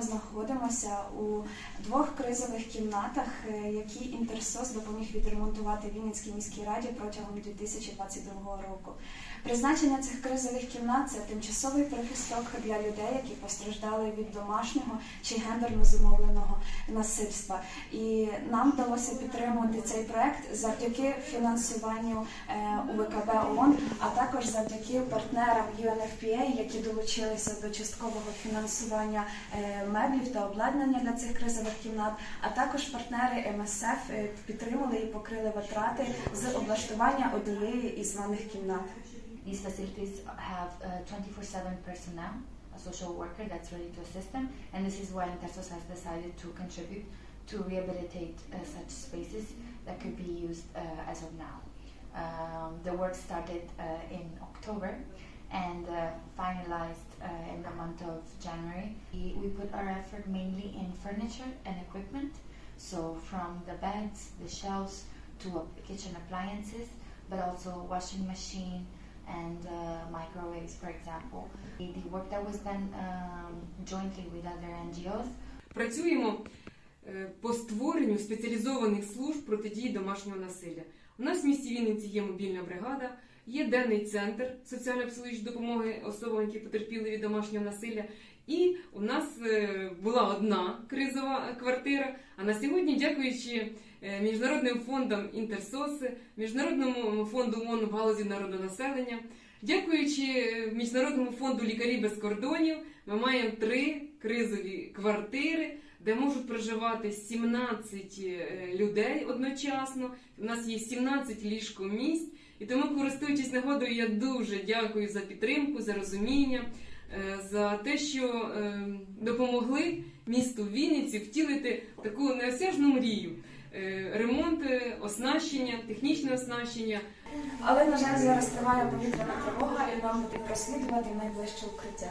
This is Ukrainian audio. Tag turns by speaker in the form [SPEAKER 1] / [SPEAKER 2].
[SPEAKER 1] знаходимося у двох кризових кімнатах, е, які Інтерсос допоміг відремонтувати Вінницькій міській раді протягом 2022 року. Призначення цих кризових кімнат це тимчасовий прихисток для людей, які постраждали від домашнього чи гендерно зумовленого насильства. І нам вдалося підтримувати цей проект завдяки фінансуванню е, УВКБ ООН, а також завдяки партнерам UNFPA, які долучилися до часткового фінансування меблів та обладнання для цих кризових кімнат, а також партнери МСФ е, підтримали і покрили витрати з облаштування однієї із ванних кімнат.
[SPEAKER 2] These facilities have uh, 24/7 personnel, a social worker that's ready to assist them, and this is why Intersos has decided to contribute to rehabilitate uh, such spaces that could be used uh, as of now. Um, the work started uh, in October and uh, finalized uh, in the month of January. We, we put our effort mainly in furniture and equipment, so from the beds, the shelves, to uh, kitchen appliances, but also washing machine and uh, microwaves, for example. The, the work that was done um, jointly with other NGOs
[SPEAKER 3] Працюємо е, по створенню спеціалізованих служб протидії домашнього насилля. У нас в місті Вінниці є мобільна бригада, є денний центр соціально-психологічної допомоги особам, які потерпіли від домашнього насилля. І у нас е, була одна кризова квартира. А на сьогодні, дякуючи е, міжнародним фондам Інтерсос, Міжнародному фонду ООН в галузі народонаселення, дякуючи е, Міжнародному фонду Лікарі без кордонів, ми маємо три кризові квартири, де можуть проживати 17 е, людей одночасно. У нас є 17 ліжкомісць. І тому, користуючись нагодою, я дуже дякую за підтримку, за розуміння, за те, що е, допомогли місту Вінниці втілити таку неосяжну мрію. Е, Ремонт, е, оснащення, технічне оснащення,
[SPEAKER 1] Але на жаль, зараз триває повітряна тривога, і нам потрібно прослідувати найближче укриття.